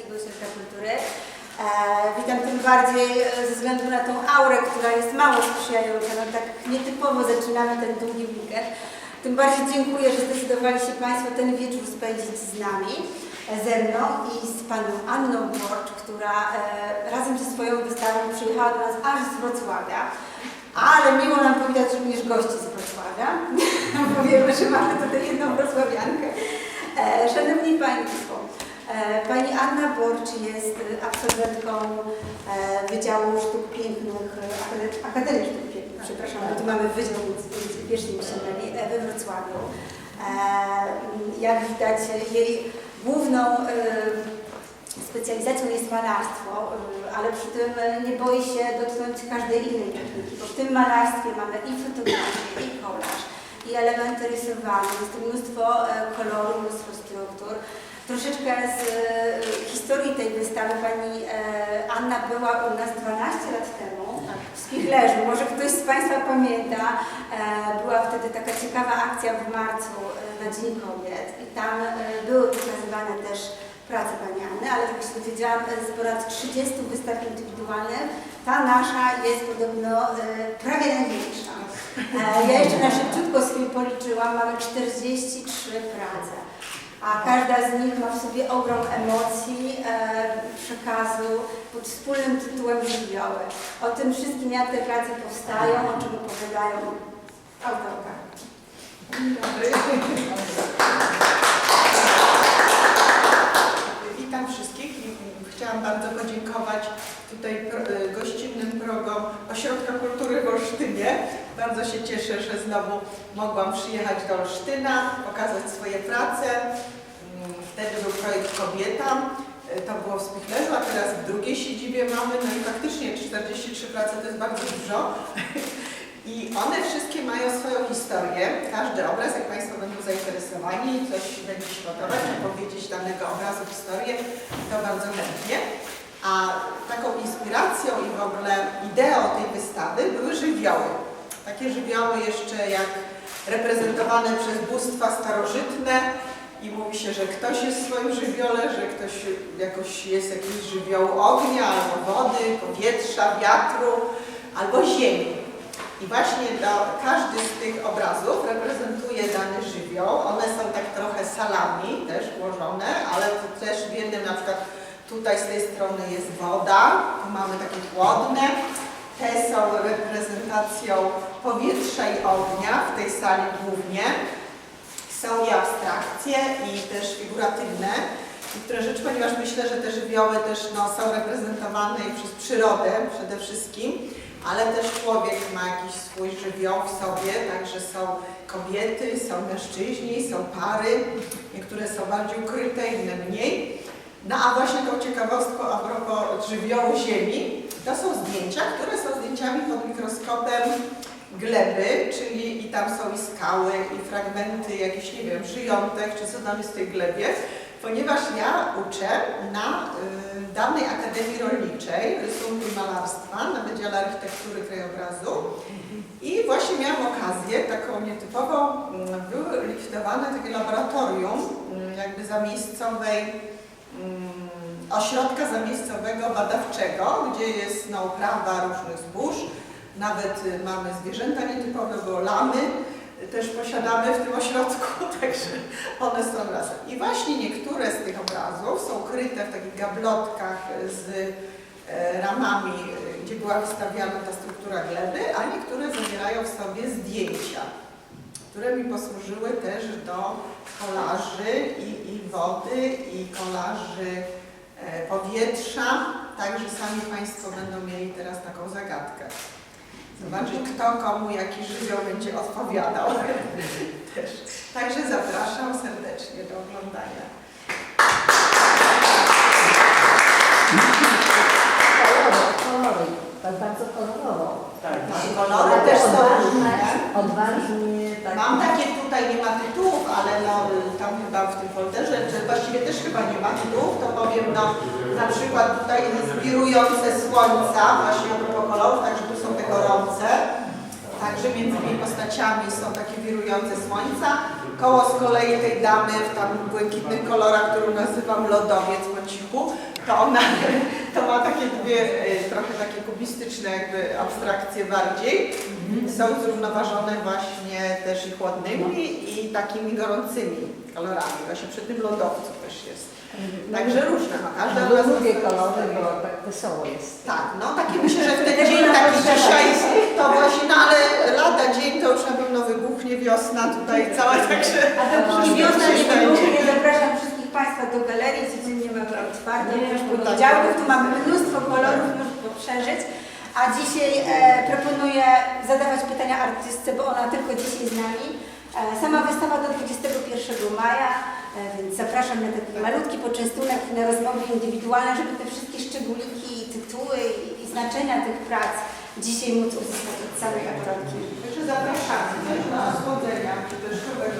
Ośrodka Kultury. E, witam tym bardziej e, ze względu na tą aurę, która jest mało sprzyjająca. No, tak nietypowo zaczynamy ten długi weekend. Tym bardziej dziękuję, że zdecydowali się Państwo ten wieczór spędzić z nami, e, ze mną i z Panią Anną Borcz, która razem ze swoją wystawą przyjechała do nas aż z Wrocławia. Ale miło nam powitać również gości z Wrocławia, bo wiemy, że mamy tutaj jedną wrocławiankę. E, Szanowni Państwo, e, Pani Anna Borcz jest e, absolwentką e, Wydziału Sztuk Pięknych e, Akade- Akademii Sztuk Pięknych, przepraszam, bo tu mamy wydział, więc mi się myli, e, we Wrocławiu. E, Jak widać, jej główną e, specjalizacją jest malarstwo, ale przy tym nie boi się dotknąć każdej innej techniki, bo w tym malarstwie mamy i fotografię, i kolaż, i elementy rysowane, jest mnóstwo e, kolorów. Troszeczkę z e, historii tej wystawy pani e, Anna była u nas 12 lat temu w Spichlerzu. Może ktoś z Państwa pamięta, e, była wtedy taka ciekawa akcja w marcu na Dzień Kobiet i tam były pokazywane też prace Pani Anny, ale tak się dowiedziałam, z ponad 30 wystaw indywidualnych, ta nasza jest podobno prawie największa. E, Ja jeszcze na szybciutko sobie policzyłam, mamy 43 prace, a każda z nich ma w sobie ogrom emocji, e, przekazu pod wspólnym tytułem żywioły. O tym wszystkim, jak te prace powstają, o czym opowiadają autorka. Witam wszystkich i chciałam bardzo podziękować tutaj pro- gościnnym progom Ośrodka Kultury w Olsztynie. Bardzo się cieszę, że znowu mogłam przyjechać do Olsztyna, pokazać swoje prace. Mm, Wtedy był projekt Kobieta, y, to było w Spichlerzu, a teraz w drugiej siedzibie mamy, no i faktycznie 43 prace to jest bardzo dużo. I one wszystkie mają swoją historię. Każdy obraz, jak Państwo będą zainteresowani, coś będzie przygotować, opowiedzieć danego obrazu historię, to bardzo chętnie. A taką inspiracją i w ogóle ideą tej wystawy były żywioły. Takie żywioły jeszcze jak reprezentowane przez bóstwa starożytne i mówi się, że ktoś jest w swoim żywiole, że ktoś jakoś jest jakiś żywioł ognia, albo wody, powietrza, wiatru, albo ziemi. I właśnie każdy z tych obrazów reprezentuje dany żywioł. One są tak trochę salami też ułożone, ale to też w jednym na przykład tutaj z tej strony jest woda, tu mamy takie chłodne. Te są reprezentacją powietrza i ognia w tej sali głównie. Są i abstrakcje i też figuratywne. Niektóre rzeczy, ponieważ myślę, że te żywioły też no, są reprezentowane i przez przyrodę przede wszystkim ale też człowiek ma jakiś swój żywioł w sobie, także są kobiety, są mężczyźni, są pary, niektóre są bardziej ukryte, inne mniej. No a właśnie tą ciekawostką a propos żywiołu Ziemi, to są zdjęcia, które są zdjęciami pod mikroskopem gleby, czyli i tam są i skały, i fragmenty jakichś, nie wiem, żyjątek, czy co tam jest w tej glebie, ponieważ ja uczę na y, danej Akademii Rolniczej Rysunku i Malarstwa na Wydziale Architektury Krajobrazu. I właśnie miałam okazję taką nietypową, mm, były likwidowane takie laboratorium mm, jakby zamiejscowej mm, ośrodka zamiejscowego badawczego, gdzie jest no, uprawa różnych zbóż, nawet y, mamy zwierzęta nietypowe, bo lamy y, też posiadamy w tym ośrodku, także one są razem. I właśnie niektóre z tych obrazów są kryte w takich gablotkach z e, ramami, e, gdzie była wystawiana ta struktura gleby, a niektóre zawierają w sobie zdjęcia, które mi posłużyły też do kolaży i, i wody, i kolaży powietrza, także sami Państwo będą mieli teraz taką zagadkę. Zobaczyć, kto komu jaki żywioł będzie odpowiadał. Też. Także zapraszam serdecznie do oglądania. Kolory, kolory. Tak bardzo kolorowo. Tak, kolory też są różne. Odważnie, tak. Mam takie tutaj, nie ma tytułów, ale no, tam chyba w tym folderze, że właściwie też chyba nie ma tytułów, to powiem, no na przykład tutaj inspirujące słońca, właśnie a propos kolorów, także tu są te gorące, Także między tymi postaciami są takie wirujące słońca. Koło z kolei tej damy w tam błękitnych kolorach, którą nazywam lodowiec po cichu, to ona to ma takie dwie e, trochę takie kubistyczne jakby abstrakcje bardziej. Są zrównoważone właśnie też i chłodnymi i takimi gorącymi kolorami. Właśnie przy tym lodowcu też jest. Także różne ma każda Ja od nas lubię kolory, bo tak wesoło jest. tak, no takie myślę, że w ten dzień taki dzisiaj to właśnie, no ale lada dzień to już na pewno wybuchnie wiosna tutaj cała, także I wiosna nie będzie. wybuchnie, zapraszam wszystkich Państwa do galerii, codziennie mamy otwartą, Nie, też tak. poniedziałków, tu mamy mnóstwo kolorów, mnóstwo przeżyć. A dzisiaj e, proponuję zadawać pytania artystce, bo ona tylko dzisiaj z nami. E, sama wystawa do 21 maja, więc zapraszam na taki malutki poczęstunek, na rozmowy indywidualne, żeby te wszystkie szczególiki, i tytuły i, i znaczenia tych prac dzisiaj móc uzyskać od samej autorki. Także zapraszamy do osłodzenia, czy też kogoś